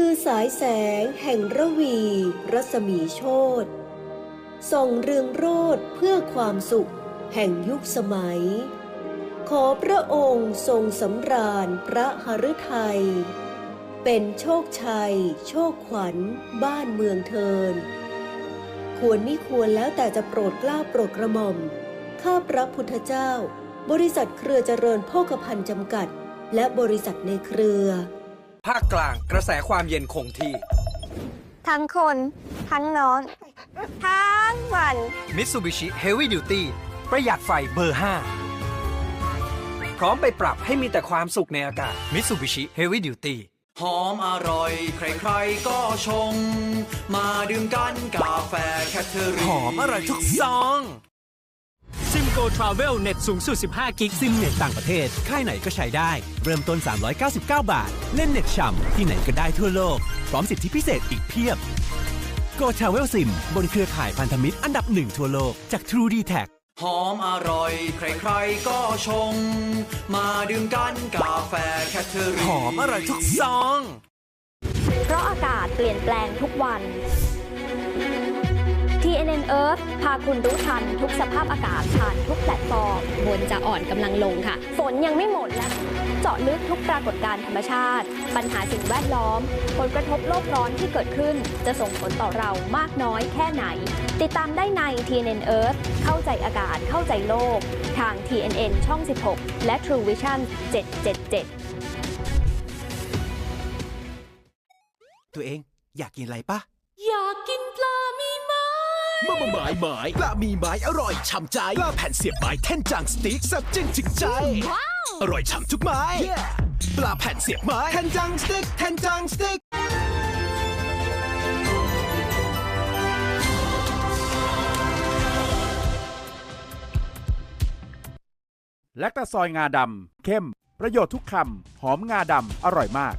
ือสายแสงแห่งระวี รัศมีโชตส่องเรืองโรดเพื่อความสุข แห่งยุคสมัย ขอพระองค์ทรงสำราญพระหฤทัย เป็นโชคชัย โชคขวัญ บ้านเมืองเทิน ควรนี่ควรแล้วแต่จะโปรดกล้าโปรดกระหม่อม ข้าพระพุทธเจ้า บริษัทเครือเจริญโภคภัณฑ์จำกัด และบริษัทในเครือ ภาคกลางกระแสความเย็นคงที่ ทั้งคน ทั้งนอน ทั้งวัน Mitsubishi Heavy Duty ประหยัดไฟเบอร์ 5 พร้อมไปปรับให้มีแต่ความสุขในอากาศ Mitsubishi Heavy Duty หอมอร่อย ใครๆก็ชง มาดื่มกันกาแฟแคทเธอรีหอมอร่อยทุกซอง ซิมโกทราเวลเน็ตสูงสุด 15 กิกซิมเน็ตต่างประเทศ ค่ายไหนก็ใช้ได้ เริ่มต้น 399 บาท เล่นเน็ตฉ่ำที่ไหนก็ได้ทั่วโลก พร้อมสิทธิพิเศษอีกเพียบ Go Travel Sim บนเครือข่ายพันธมิตรอันดับหนึ่งทั่วโลกจาก True d t a c หอมอร่อย ใครๆก็ชง มาดื่มกันกาแฟแคทเธอรีหอมอร่อยทุกซอง เพราะอากาศเปลี่ยนแปลงทุกวัน TNN Earth พาคุณรู้ทันทุกสภาพอากาศผ่านทุกแพลตฟอร์มบนจะอ่อนกำลังลงค่ะ ฝนยังไม่หมดและเจาะลึกทุกปรากฏการณ์ธรรมชาติ ปัญหาสิ่งแวดล้อม ผลกระทบโลกร้อนที่เกิดขึ้น จะส่งผลต่อเรามากน้อยแค่ไหน ติดตามได้ใน TNN Earth เข้าใจอากาศเข้าใจโลก ทาง TNN ช่อง 16 และ True Vision 777ตัวเองอยากกินอะไรปะ มามาหมายหมายปลามีไม้อร่อยฉ่ำใจปลาแผ่นเสียบไม้แท่นจางสติ๊กสับจึงถึงใจอร่อยฉ่ำทุกไม้ปลาแผ่นเสียบไม้แท่นจางสติ๊กแท่นจางสติ๊กแลคตาซอยงาดำเข้ม ประโยชน์ทุกคำ หอมงาดำ อร่อยมาก